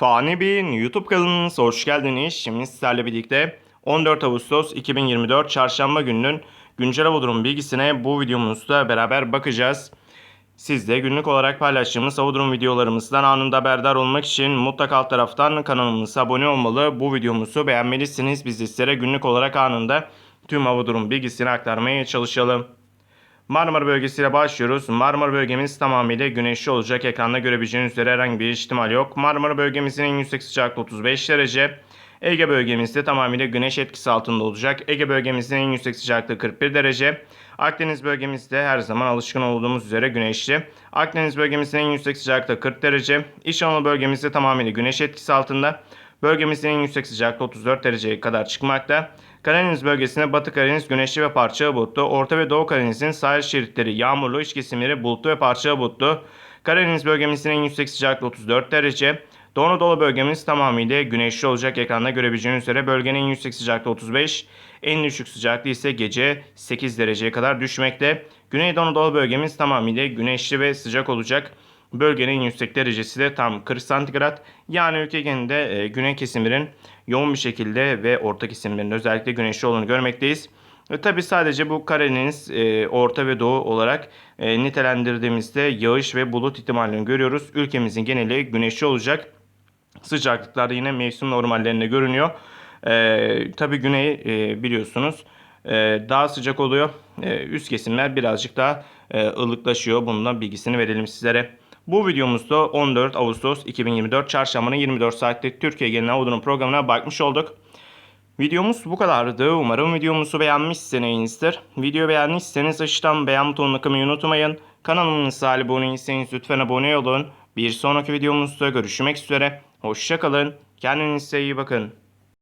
Fani Bey'in YouTube kanalınıza hoş geldiniz. Şimdi sizlerle birlikte 14 Ağustos 2024 Çarşamba gününün güncel hava durum bilgisine bu videomuzda beraber bakacağız. Siz de günlük olarak paylaştığımız hava durum videolarımızdan anında haberdar olmak için mutlaka alt taraftan kanalımıza abone olmalı. Bu videomuzu beğenmelisiniz. Biz de sizlere günlük olarak anında tüm hava durum bilgisini aktarmaya çalışalım. Marmara bölgesiyle başlıyoruz. Marmara bölgemiz tamamıyla güneşli olacak. Ekranda görebileceğiniz üzere herhangi bir ihtimal yok. Marmara bölgemizin en yüksek sıcaklığı 35 derece. Ege bölgemizde tamamıyla güneş etkisi altında olacak. Ege bölgemizin en yüksek sıcaklığı 41 derece. Akdeniz bölgemizde her zaman alışkın olduğumuz üzere güneşli. Akdeniz bölgemizin en yüksek sıcaklığı 40 derece. İç Anadolu bölgemizde tamamıyla güneş etkisi altında. Bölgemizin en yüksek sıcaklığı 34 dereceye kadar çıkmakta. Karadeniz bölgesinde Batı Karadeniz güneşli ve parçalı bulutlu. Orta ve Doğu Karadeniz'in sahil şeritleri yağmurlu, iç kesimleri bulutlu ve parçalı bulutlu. Karadeniz bölgemizin en yüksek sıcaklığı 34 derece. Doğu Anadolu bölgemiz tamamıyla güneşli olacak. Ekranda görebileceğiniz üzere bölgenin en yüksek sıcaklığı 35. En düşük sıcaklığı ise gece 8 dereceye kadar düşmekte. Güneydoğu Anadolu bölgemiz tamamıyla güneşli ve sıcak olacak. Bölgenin en yüksek derecesi de tam 40 santigrat. Yani ülke genelinde e, güney kesimlerin yoğun bir şekilde ve orta kesimlerin özellikle güneşli olduğunu görmekteyiz. E, Tabi sadece bu Karadeniz, e, Orta ve Doğu olarak e, nitelendirdiğimizde yağış ve bulut ihtimalini görüyoruz. Ülkemizin geneli güneşli olacak. Sıcaklıklar yine mevsim normallerinde görünüyor. E, Tabi güney e, biliyorsunuz e, daha sıcak oluyor. E, üst kesimler birazcık daha e, ılıklaşıyor. Bundan bilgisini verelim sizlere. Bu videomuzda 14 Ağustos 2024 Çarşamba'nın 24 saatlik Türkiye genel hava programına bakmış olduk. Videomuz bu kadardı. Umarım videomuzu beğenmişsinizdir. Video beğenmişseniz aşağıdan beğen butonuna kılmayı unutmayın. Kanalımıza abone değilseniz lütfen abone olun. Bir sonraki videomuzda görüşmek üzere. Hoşçakalın. Kendinize iyi bakın.